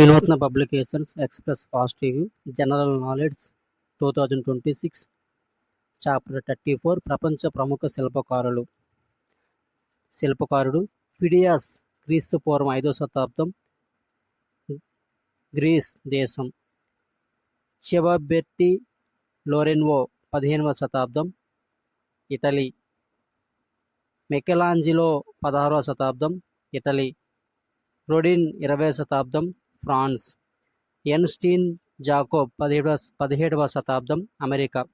Vinutna publications express positive general knowledge two thousand twenty six chapter thirty four ప్రపంచ ప్రముఖ శిల్పకారులు. శిల్పకారుడు ఫిడియాస్ క్రీస్తు పూర్వం ఐదో శతాబ్దం గ్రీస్ దేశం. చివబెర్టి లోరెన్వో పదిహేనవ శతాబ్దం ఇటలీ. మెకెలాంజిలో పదహారవ శతాబ్దం ఇటలీ. రొడిన్ ఇరవై శతాబ్దం ఫ్రాన్స్. ఎన్స్టీన్ జాకోబ్ పదిహేడవ పదిహేడవ శతాబ్దం అమెరికా.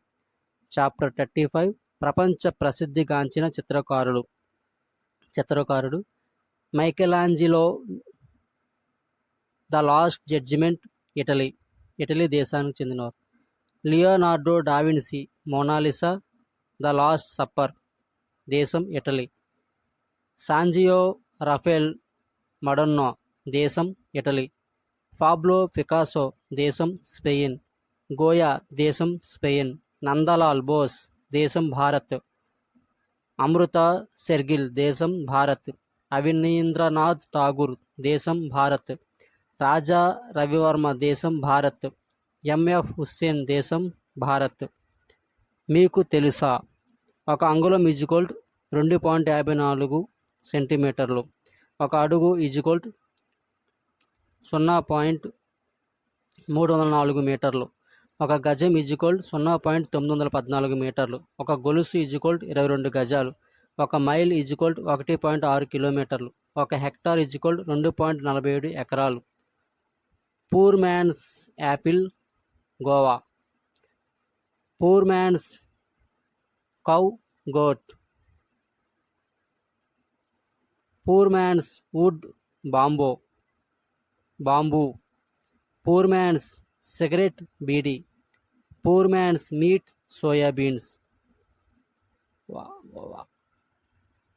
చాప్టర్ థర్టీ ఫైవ్ ప్రపంచ ప్రసిద్ధిగాంచిన చిత్రకారులు. చిత్రకారుడు Michelangelo the last judgement Italy. Italy దేశానికి చెందినవారు. Leonardo da Vinci Mona Lisa the last supper దేశం ఇటలీ. సాంజియో రఫేల్ మడొన్నో దేశం ఇటలీ. ఫాబ్లో పికాసో దేశం స్పెయిన్ గోయా దేశం స్పెయిన్ నందలాల్ బోస్ దేశం భారత్ అమృత సెర్గిల్ దేశం భారత్ అవినీంద్రనాథ్ ఠాగూర్ దేశం భారత్ రాజా రవివర్మ దేశం భారత్ ఎంఎఫ్ హుస్సేన్ దేశం భారత్. మీకు తెలుసా? ఒక అంగుళం ఈజ్కోల్డ్ రెండు పాయింట్ యాభై నాలుగు సెంటీమీటర్లు. ఒక అడుగు ఈజ్కోల్డ్ సున్నా పాయింట్ మూడు వందల నాలుగు మీటర్లు. ఒక గజం ఈజ్కోల్డ్ సున్నా పాయింట్ తొమ్మిది వందల పద్నాలుగు మీటర్లు. ఒక గొలుసు ఈజ్కోల్డ్ ఇరవై రెండు గజాలు. ఒక మైల్ ఈజ్కోల్డ్ ఒకటి పాయింట్ ఆరు కిలోమీటర్లు. ఒక హెక్టార్ ఈజ్కోల్డ్ రెండు పాయింట్ నలభై ఏడు ఎకరాలు. Poor man's apple guava poor man's cow goat poor man's wood bamboo bamboo poor man's cigarette beedi poor man's meat soybeans వా వా.